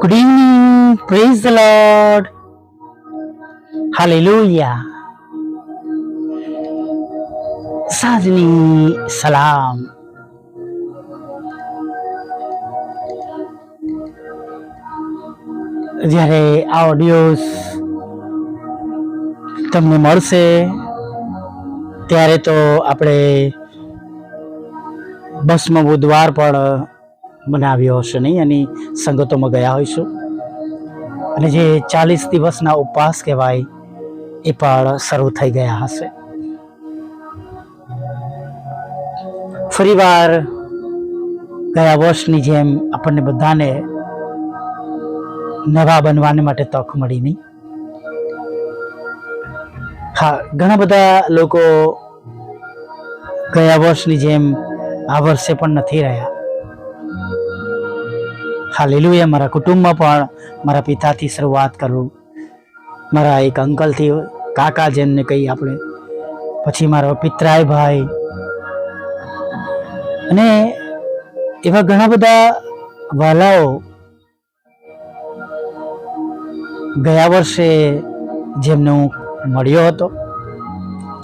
Good evening. Praise the Lord. Hallelujah. સાજની સલામ જ્યારે આ ઓડિયોસ તમને મળશે, ત્યારે તો આપણે બસમાં બુધવાર પણ બનાવ્યો હશે નહીં એની સંગતોમાં ગયા હોઈશું. અને જે ચાલીસ દિવસના ઉપવાસ કહેવાય, એ પણ શરૂ થઈ ગયા હશે. ફરીવાર ગયા વર્ષની જેમ આપણને બધાને નવા બનવાને માટે તક મળી નહીં. હા, ઘણા બધા લોકો ગયા વર્ષની જેમ આ વર્ષે પણ નથી રહ્યા. હાલેલુયા. મારા કુટુંબમાં પણ મારા પિતાથી શરૂઆત કરું. મારા એક અંકલથી કાકા જેમને કહી આપણે, પછી મારો પિતરાય ભાઈ. અને એવા ઘણા બધા વાલાઓ ગયા વર્ષે જેમને હું મળ્યો હતો,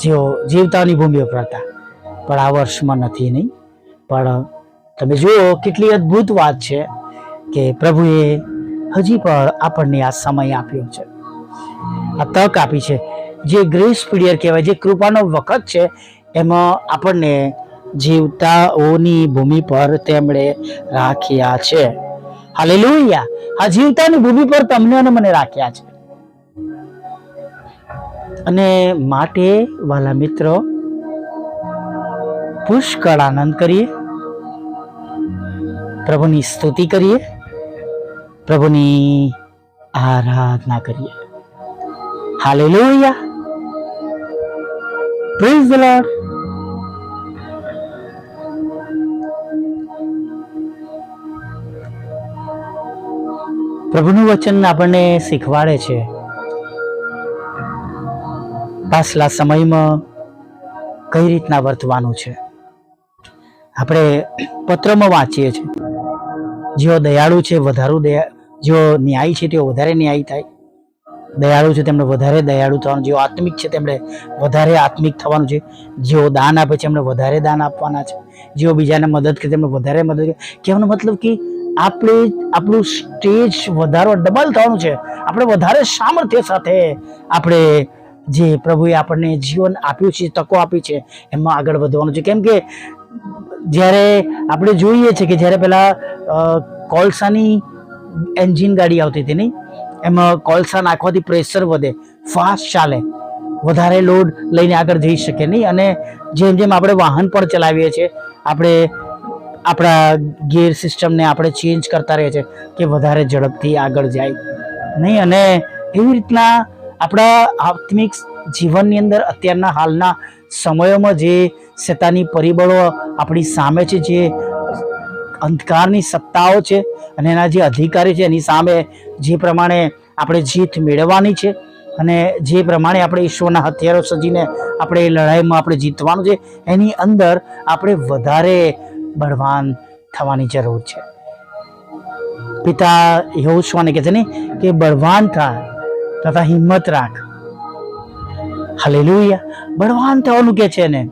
જેઓ જીવતાની ભૂમિ પર હતા. પણ આ વર્ષમાં નથી નહીં. પણ તમે જુઓ, કેટલી અદ્ભુત વાત છે. કે પ્રભુએ હજી પણ આપણને આ સમય આપ્યો છે. આ તક આપી છે. જે ગ્રેસ પીરિયડ કહેવાય, જે કૃપાનો વખત છે, એમાં આપણને જીવતાઓની ભૂમિ પર તેમણે રાખ્યા છે. હાલેલુયા! આ જીવતાની ભૂમિ પર તમને અને મને રાખ્યા છે. અને માટે વાલા મિત્રો, પુષ્કળ આનંદ કરીએ. પ્રભુની સ્તુતિ કરીએ. પ્રભુની આરાધના કરીએ. હાલેલુયા. પ્રેઝ ધ લોર્ડ પ્રભુનું વચન આપણને શીખવાડે છે. પાછલા સમયમાં કઈ રીતના વર્તવાનું છે? આપણે પત્રમાં વાંચીએ છીએ. જેઓ દયાળુ છે, વધારું દયા જેઓ ન્યાયી છે તેઓ વધારે ન્યાયી થાય. દયાળુ છે તેમણે વધારે દયાળુ થવાનું, જેઓ આત્મિક છે તેમણે વધારે આત્મિક થવાનું છે. જેઓ દાન આપે છે એમણે વધારે દાન આપવાના છે. જેઓ બીજાને મદદ કરે તેમણે વધારે મદદ કરે. કહેવાનો મતલબ કે આપણે આપણું સ્ટેજ વધારો ડબલ થવાનું છે. આપણે વધારે સામર્થ્ય સાથે આપણે જે પ્રભુએ આપણને જીવન આપ્યું છે, તકો આપી છે, એમાં આગળ વધવાનું છે. કેમ કે જ્યારે આપણે જોઈએ છે કે જ્યારે પેલા કોલસાની એન્જિન ગાડી આવતી હતી નહીં? એમાં કોલસા નાખવાથી પ્રેશર વધે ફાસ્ટ ચાલે. વધારે લોડ લઈને આગળ જઈ શકે નહીં. અને જેમ જેમ આપણે વાહન પણ ચલાવીએ છીએ, આપણે આપણા ગિયર સિસ્ટમને આપણે ચેન્જ કરતા રહીએ છીએ કે વધારે ઝડપથી આગળ જાય નહીં. અને એવી રીતના આપણા આત્મિક જીવનની અંદર અત્યારના હાલના સમયોમાં જે સેતાની પરિબળો આપણી સામે છે, જે અંધકારની સત્તાઓ છે અને એના જે અધિકારી છે એની સામે જે પ્રમાણે આપણે જીત મેળવવાની છે અને જે પ્રમાણે આપણે ઈશ્વરના હથિયારો સજીને આપણે એ લડાઈમાં આપણે જીતવાનું છે, એની અંદર આપણે વધારે બળવાન થવાની જરૂર છે. પિતા યહોશુઆને કહે છે ને કે બળવાન થા તથા હિંમત રાખ. હાલેલુયા. બળવાન થવાનું કે છે ને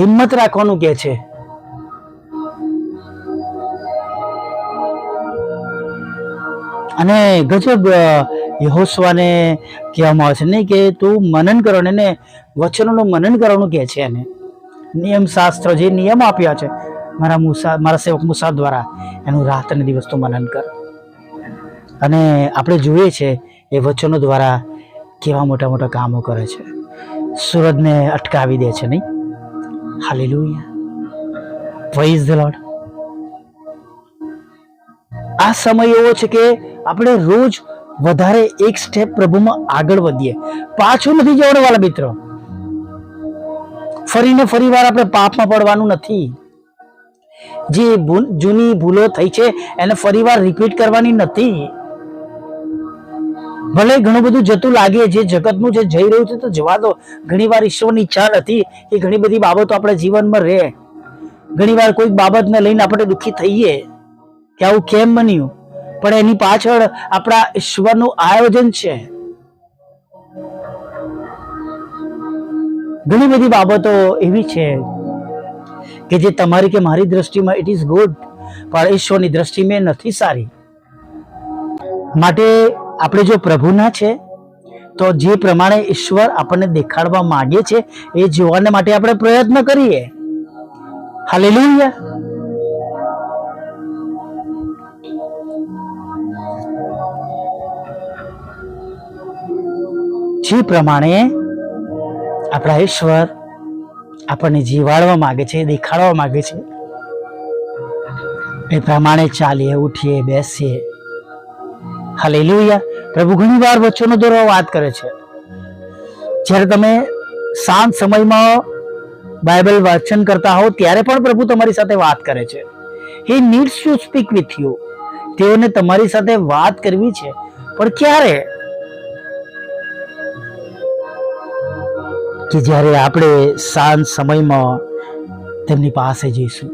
હિંમત રાખવાનું કે છે. અને ગજબ યહોસવાને કહેવામાં આવે છે. નહીં કે તું મનન કરો એને વચનોનું મનન કરવાનું કહે છે એને. નિયમ શાસ્ત્ર જે નિયમ આપ્યા છે, મારા મુસા, મારા સેવક મુસા દ્વારા એનું રાત અને દિવસ તું મનન કર. અને આપણે જોઈએ છે, એ વચનો દ્વારા કેવા મોટા મોટા કામો કરે છે. સૂરજને અટકાવી દે છે, નહીં? હાલેલુયા. પ્રેઝ ધ લોર્ડ આ સમય એવો છે કે આપણે રોજ વધારે એક સ્ટેપ પ્રભુમાં આગળ વધીએ. પાછું નથી જવાનું વાલા મિત્રો. ફરીને ફરી વાર આપણે પાપમાં પડવાનું નથી. જે જૂની ભૂલો થઈ છે, એને ફરીવાર રિપીટ કરવાની નથી. ભલે ઘણું બધું જતું લાગે, જે જગતનું જે જઈ રહ્યું છે, તો જવા દો. ઘણી વાર ઈશ્વરની ઈચ્છા નથી એ ઘણી બધી બાબતો આપણા જીવનમાં રહે. ઘણી વાર કોઈક બાબતને લઈને આપણે દુઃખી થઈએ. કે આવું કેમ બન્યું? પણ એની પાછળ આપણા ઈશ્વરનું આયોજન છે. ઘણી બધી બાબતો એવી છે કે જે તમારી કે મારી દ્રષ્ટિમાં ઇટ ઇઝ ગુડ પણ ઈશ્વરની દ્રષ્ટિમાં નથી સારી. માટે આપણે જો પ્રભુના છે, તો જે પ્રમાણે ઈશ્વર આપણને દેખાડવા માંગે છે, એ જોવાને માટે આપણે પ્રયત્ન કરીએ. હાલેલુયા જે પ્રમાણે આપણા ઈશ્વર આપણને જીવાડવા માંગે છે, દેખાડવા માંગે છે, એ પ્રમાણે ચાલીએ, ઉઠીએ, બેસીએ. હાલેલુયા. પ્રભુ ઘણી વાર વચ્ચેનો દોરો વાત કરે છે. જ્યારે તમે શાંત સમયમાં બાઇબલ વાંચન કરતા હો ત્યારે પણ પ્રભુ તમારી સાથે વાત કરે છે. He needs to speak with you તેઓને તમારી સાથે વાત કરવી છે. પણ ક્યારે? કે જ્યારે આપણે સાંજ સમયમાં તેમની પાસે જઈશું,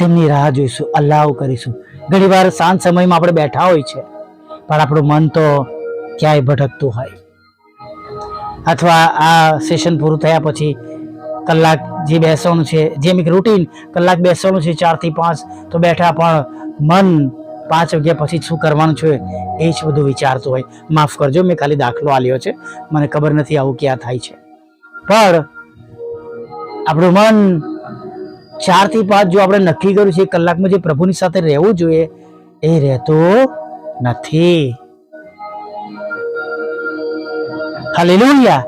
તેમની રાહ જોઈશું અલ્લાવ કરીશું. ઘણી વાર શાંત સમયમાં આપણે બેઠા હોય છે, પણ આપણું મન તો ક્યાંય ભટકતું હોય. અથવા આ સેશન પૂરું થયા પછી કલાક જે બેસવાનું છે, જેમ એક રૂટીન કલાક બેસવાનું છે, ચારથી પાંચ, તો બેઠા પણ મન પાંચ વાગ્યા પછી શું કરવાનું છે એ જ બધું વિચારતું હોય. માફ કરજો, મેં ખાલી દાખલો આલ્યો છે. મને ખબર નથી આવું ક્યાં થાય છે. પણ આપણું મન ચારથી પાંચ જો આપણે નક્કી કર્યું છે, એક કલાકમાં જે પ્રભુની સાથે રહેવું જોઈએ, એ રહેતું નથી. હાલેલુયા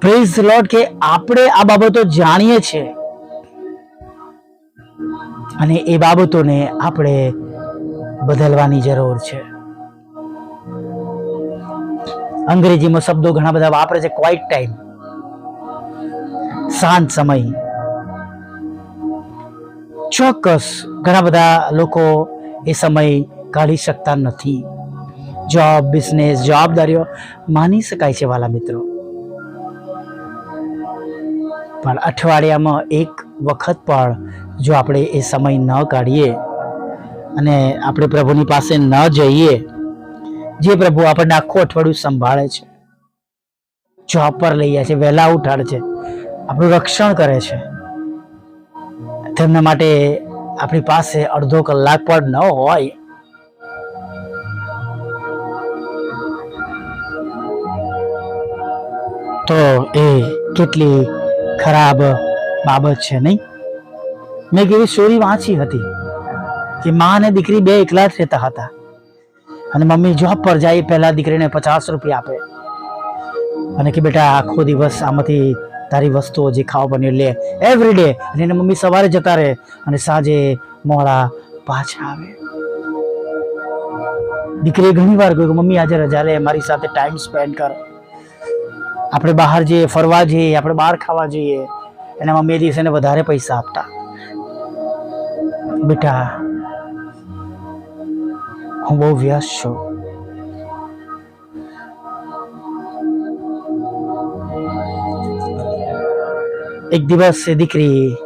પ્રેઝ લોર્ડ કે આપણે આ બાબતો જાણીએ છીએ. અને એ બાબતોને આપણે બદલવાની જરૂર છે. અંગ્રેજીમાં શબ્દો ઘણા બધા વાપરે છે ક્વાઇટ ટાઈમ શાંત સમય. ચોક્કસ ઘણા બધા લોકો એ સમય કાઢી શકતા નથી. જોબ બિઝનેસ જવાબદારીઓ માની શકાય છે વાલા મિત્રો. પણ અઠવાડિયામાં એક વખત પણ જો આપણે એ સમય ન કાઢીએ અને આપણે પ્રભુની પાસે ન જઈએ, જે પ્રભુ આપણને આખું અઠવાડિયું સંભાળે છે જોબ પર લઈ જાય છે, વહેલા ઉઠાડે છે, આપણું રક્ષણ કરે છે, તેમના માટે આપણી પાસે અડધો કલાક પણ ન હોય. તો એ કેટલી ખરાબ બાબત છે, નહીં? મેં એક એવી સ્ટોરી વાંચી હતી કે મા અને દીકરી બે એકલા જ રહેતા હતા અને મમ્મી જોબ પર જાય પહેલા દીકરીને પચાસ રૂપિયા આપે. અને કે બેટા, આખો દિવસ આમાંથી તારી વસ્તુઓ જે ખાવા બને લે એવરી ડે અને એને મમ્મી સવારે જતા રહે અને સાંજે મોડા પાછા આવે. દીકરીએ ઘણી વાર કહ્યું મમ્મી, આજે રજા લે, મારી સાથે ટાઈમ સ્પેન્ડ કર. આપણે બહાર જઈએ, ફરવા જઈએ, આપણે બહાર ખાવા જઈએ એના મમ્મી દિવસે વધારે પૈસા આપતા. બેટા, હું બહુ વ્યસ્ત છું. એક દિવસ એ દીકરી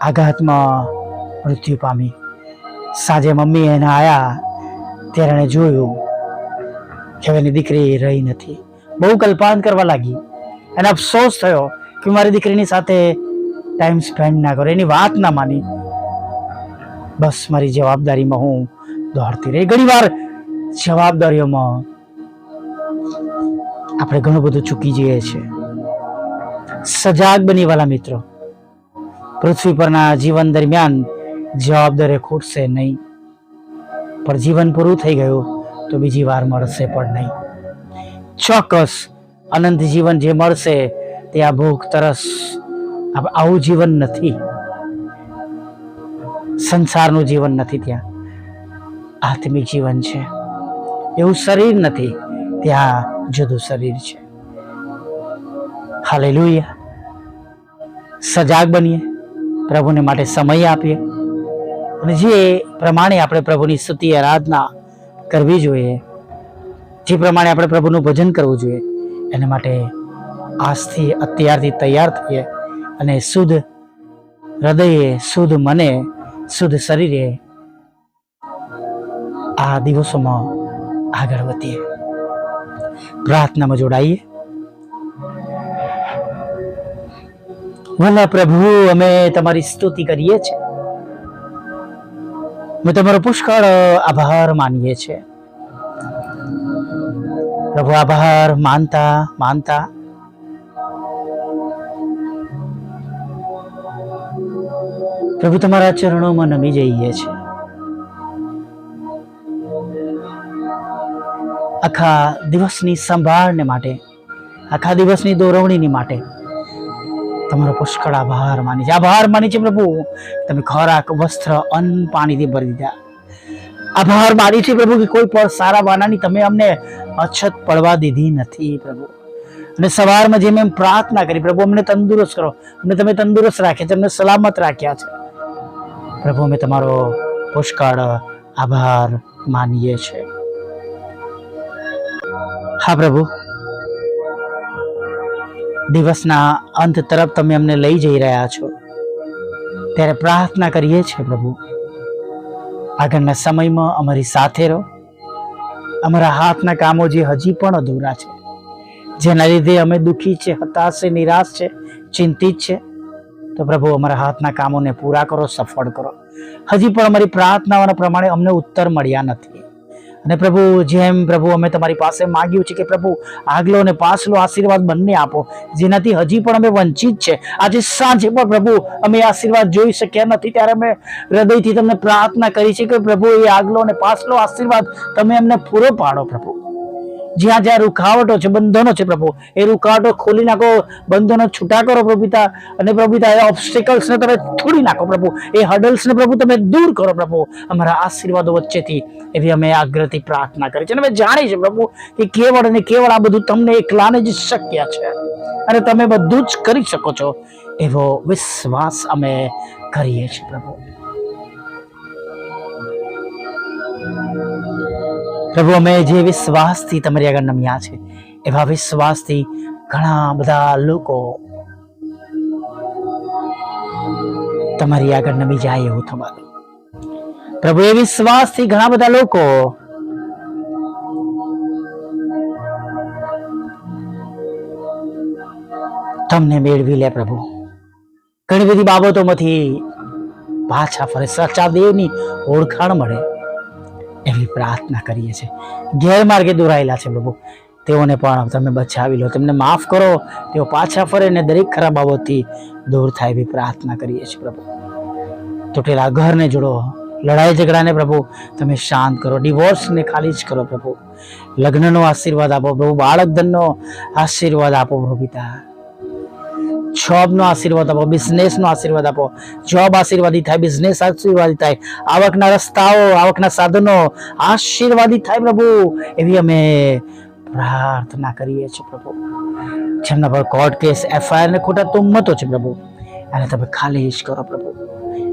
આઘાતમાં મૃત્યુ પામી. સાંજે મમ્મી એને આવ્યા ત્યારે એણે જોયું કે એની દીકરી રહી નથી. બહુ કલ્પાન કરવા લાગી. અને અફસોસ થયો કે મારી દીકરીની સાથે ટાઈમ સ્પેન્ડ ના કરો એની વાત ના માની. બસ મારી જવાબદારીમાં હું દોડતી રહી. ઘણી વાર જવાબદારીઓમાં આપણે ઘણું બધું ચૂકી જઈએ છીએ. સજાગ બની વાલા મિત્રો. પૃથ્વી પરના જીવન દરમિયાન જવાબદારી ખૂટશે નહીં. પણ જીવન પૂરું થઈ ગયું તો બીજી વાર મળશે પણ નહીં. ચોક્કસ અનંત જીવન જે મળશે તે આ ભૂખ તરસ આવું જીવન નથી. સંસારનું જીવન નથી ત્યાં. આત્મિક જીવન છે. એવું શરીર નથી, ત્યાં જુદું શરીર છે. હાલેલુયા. સજાગ બનીએ, પ્રભુને માટે સમય આપીએ. અને જે પ્રમાણે આપણે પ્રભુની સ્તુતિ, આરાધના કરવી જોઈએ જે પ્રમાણે આપણે પ્રભુનું ભજન કરવું જોઈએ, એના માટે આજથી અત્યારથી તૈયાર થઈએ અને શુદ્ધ હૃદયે, શુદ્ધ મને શુદ્ધ શરીરે આ દિવસોમાં આગળ વધીએ. પ્રાર્થનામાં જોડાઈએ. ભલા પ્રભુ, અમે તમારી સ્તુતિ કરીએ છીએ. અમે તમારો પુષ્કળ આભાર માનીએ છીએ. પ્રભુ આભાર માનતા માનતા. પ્રભુ, તમારા ચરણોમાં નમી જઈએ છે આખા દિવસની સંભાળને માટે, આખા દિવસની દોરવણીની માટે તમારો પુષ્કળ આભાર માની છે. આભાર માની છે પ્રભુ, તમે ખોરાક, વસ્ત્ર, અન્ન પાણીથી ભરી દીધા. આભાર માની છે પ્રભુ કે કોઈ પણ સારા વાનાની તમે અમને અછત પડવા દીધી નથી પ્રભુ. અને સવારમાં જેમ એમ પ્રાર્થના કરી, પ્રભુ અમને તંદુરસ્ત કરો, અમને તમે તંદુરસ્ત રાખ્યા છે, અમને સલામત રાખ્યા છે. પ્રભુ, અમે તમારો પુષ્કળ આભાર માનીએ છીએ હા પ્રભુ. દિવસના અંત તરફ તમે અમને લઈ જઈ રહ્યા છો. ત્યારે પ્રાર્થના કરીએ છીએ પ્રભુ. આગળના સમયમાં અમારી સાથે રહો. અમારા હાથના કામો જે હજી પણ અધૂરા છે, જેના લીધે અમે દુઃખી છે, હતાશ છે, નિરાશ છે, ચિંતિત છે. તો પ્રભુ, અમારા હાથના કામોને પૂરા કરો, સફળ કરો. હજી પણ અમારી પ્રાર્થનાઓના પ્રમાણે અમને ઉત્તર મળ્યા નથી. અને પ્રભુ, જેમ પ્રભુ અમે તમારી પાસે માંગ્યું છે કે પ્રભુ, આગલો અને પાછલો આશીર્વાદ બંને આપો. જેનાથી હજી પણ અમે વંચિત છે. આજે સાંજે પણ પ્રભુ, અમે આશીર્વાદ જોઈ શક્યા નથી. ત્યારે અમે હૃદયથી તમને પ્રાર્થના કરી છે કે પ્રભુ, એ આગલો અને પાછલો આશીર્વાદ તમે અમને પૂરો પાડો પ્રભુ. જ્યાં જ્યાં રૂખાવટો છે, બંધનો છે પ્રભુ. એ રૂખાવટો ખોલી નાખો, બંધનો છૂટા કરો પ્રભુ અને પ્રભુ પિતા, એ obstacles ને તમે તોડી નાખો પ્રભુ. એ hurdles ને પ્રભુ તમે દૂર કરો પ્રભુ. અમારા આશીર્વાદો વચ્ચેથી એવી અમે આગ્રહથી પ્રાર્થના કરી છે. અને અમે જાણીએ છીએ પ્રભુ કે કેવળ અને કેવળ આ બધું તમને એકલાને જ શક્ય છે. અને તમે બધું જ કરી શકો છો. એવો વિશ્વાસ અમે કરીએ છીએ પ્રભુ. પ્રભુ, અમે જે વિશ્વાસથી તમારી આગળ નમ્યા છે, એવા વિશ્વાસથી ઘણા બધા લોકો તમારી આગળ નમી જાય એવું થવાનું પ્રભુ, એ વિશ્વાસથી ઘણા બધા લોકો તમને મેળવી લે પ્રભુ. ઘણી બધી બાબતોમાંથી પાછા ફરે. સાચા દેવની ઓળખાણ મળે. એવી પ્રાર્થના કરીએ છીએ. ગેરમાર્ગે દોરાયેલા છે પ્રભુ તેઓને પણ તમે બચાવી લો. તેમને માફ કરો. તેઓ પાછા ફરે ને દરેક ખરાબ બાબતથી દૂર થાય એવી પ્રાર્થના કરીએ છીએ પ્રભુ. તૂટેલા ઘરને જોડો. લડાઈ ઝઘડાને પ્રભુ તમે શાંત કરો. ડિવોર્સને ખાલી જ કરો પ્રભુ. લગ્નનો આશીર્વાદ આપો પ્રભુ. બાળક ધનનો આશીર્વાદ આપો પ્રભુ પિતા. જોબનો આશીર્વાદ આપો બિઝનેસનો આશીર્વાદ આપો. જોબ આશીર્વાદી થાય બિઝનેસ આશીર્વાદી થાય. આવકના રસ્તાઓ, આવકના સાધનો આશીર્વાદી થાય પ્રભુ. એવી અમે પ્રાર્થના કરીએ છીએ પ્રભુ. જેમના પર કોર્ટ કેસ એફઆઈઆર ને ખોટા તુમ્મતો છે પ્રભુ. અને તમે ખાલી જ કરો પ્રભુ.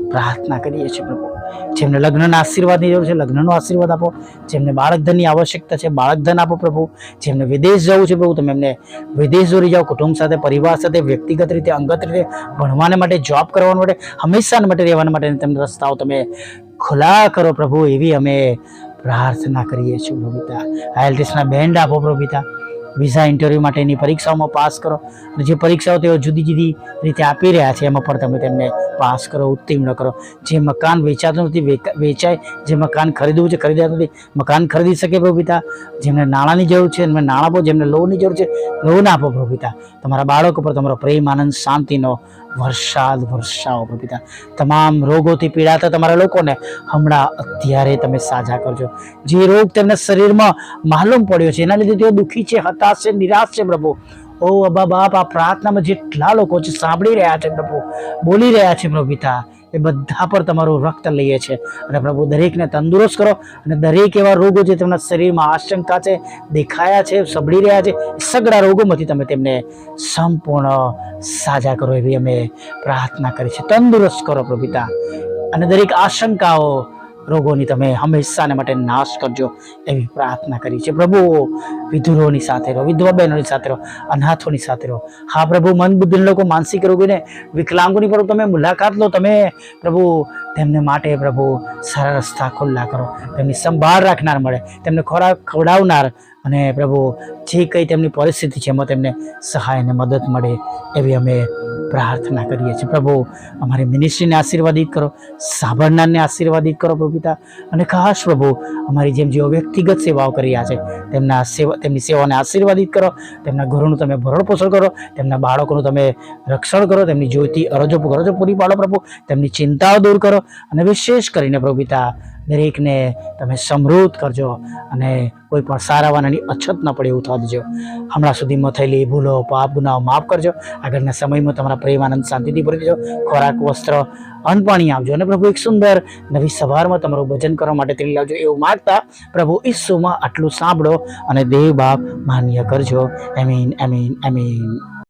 પ્રાર્થના કરીએ છીએ પ્રભુ. જેમને લગ્નના આશીર્વાદની જરૂર છે, લગ્નનો આશીર્વાદ આપો. જેમને બાળકધનની આવશ્યકતા છે બાળક ધન આપો પ્રભુ. જેમને વિદેશ જવું છે પ્રભુ, તમે એમને વિદેશ દોરી જાઓ. કુટુંબ સાથે, પરિવાર સાથે, વ્યક્તિગત રીતે, અંગત રીતે ભણવાને માટે જોબ કરવા માટે હંમેશા માટે રહેવાના માટે તમને રસ્તાઓ તમે ખુલ્લા કરો પ્રભુ. એવી અમે પ્રાર્થના કરીએ છીએ પ્રભુતા પિતા. આઈએલટીએસના બેન્ડ આપો પ્રભુ પિતા. વિઝા ઇન્ટરવ્યૂ માટેની પરીક્ષાઓમાં પાસ કરો. જે પરીક્ષાઓ તેઓ જુદી જુદી રીતે આપી રહ્યા છે, એમાં પણ તમે તેમને પાસ કરો, ઉત્તીર્ણ કરો. જે મકાન વેચાતું નથી વેચાય, જે મકાન ખરીદવું છે, ખરીદાતું નથી, મકાન ખરીદી શકે પ્રભુ જેમને નાણાંની જરૂર છે, એમને નાણાં આપો, જેમને લોનની જરૂર છે, લોન આપો પ્રભુ તમારા બાળકો પર તમારો પ્રેમ, આનંદ, શાંતિનો વરસાદ વરસાવો પ્રભુ પિતા. તમામ રોગોથી પીડાતા તમારા લોકોને હમણાં અત્યારે તમે સાજા કરજો. જે રોગ તેમના શરીરમાં માલુમ પડ્યો છે, એના લીધે તેઓ દુઃખી છે, હતાશ છે, નિરાશ છે પ્રભુ. ઓ અબા બાપ, આ પ્રાર્થનામાં જેટલા લોકો છે, સાંભળી રહ્યા છે પ્રભુ. બોલી રહ્યા છે પ્રભુ પિતા. એ બધા પર તમારું રક્ત લઈએ છે અને પ્રભુ, દરેકને તંદુરસ્ત કરો અને દરેક એવા રોગો જે તેમના શરીરમાં આશંકા છે, દેખાયા છે, સબળી રહ્યા છે સગડા રોગોમાંથી તમે તેમને સંપૂર્ણ સાજા કરો એવી અમે પ્રાર્થના કરી છે. તંદુરસ્ત કરો પ્રભુતા અને દરેક આશંકાઓ રોગોની તમે હંમેશાને માટે નાશ કરજો એવી પ્રાર્થના કરી છે. પ્રભુ, વિધુરોની સાથે રહો, વિધવા બહેનોની સાથે રહો, અનાથોની સાથે રહો. હા પ્રભુ, મન બુદ્ધિ લોકો માનસિક રોગીને વિકલાંગોની પર તમે મુલાકાત લો, તમે પ્રભુ તેમને માટે પ્રભુ સારા રસ્તા ખુલ્લા કરો. તેમની સંભાળ રાખનાર મળે, તેમને ખોરાક ખવડાવનાર અને પ્રભુ, જે કંઈ તેમની પરિસ્થિતિ છે, એમાં તેમને સહાય અને મદદ મળે એવી અમે પ્રાર્થના કરીએ છીએ. પ્રભુ, અમારી મિનિસ્ટ્રીને આશીર્વાદિત કરો, સાંભળનારને આશીર્વાદિત કરો, પ્રભુ પિતા. અને ખાસ પ્રભુ, અમારી જેમ જેઓ વ્યક્તિગત સેવાઓ કરી રહ્યા છે, તેમના સેવા, તેમની સેવાને આશીર્વાદિત કરો, તેમના ઘરોનું તમે ભરણ પોષણ કરો, તેમના બાળકોનું તમે રક્ષણ કરો, તેમની જોઈતી અરજો અરજો પૂરી પાડો પ્રભુ, તેમની ચિંતાઓ દૂર કરો. અને વિશેષ કરીને પ્રભુ પિતા દરેકને તમે સમૃદ્ધ કરજો અને કોઈ પણ સારાવાનાની અછત ન પડે એવું થવા દેજો. હમણાં સુધીમાં થયેલી ભૂલો, પાપ, ગુનાઓ માફ કરજો. આગળના સમયમાં તમારા પ્રેમ, આનંદ, શાંતિથી ભરી દેજો. ખોરાક, વસ્ત્ર અન્ન પાણી આપજો અને પ્રભુ એક સુંદર નવી સવારમાં તમારું ભજન કરવા માટે તેડી લાવજો એવું માગતા પ્રભુ ઈસુમાં આટલું સાંભળો અને દેવ બાપ માન્ય કરજો. એમીન એમીન એમીન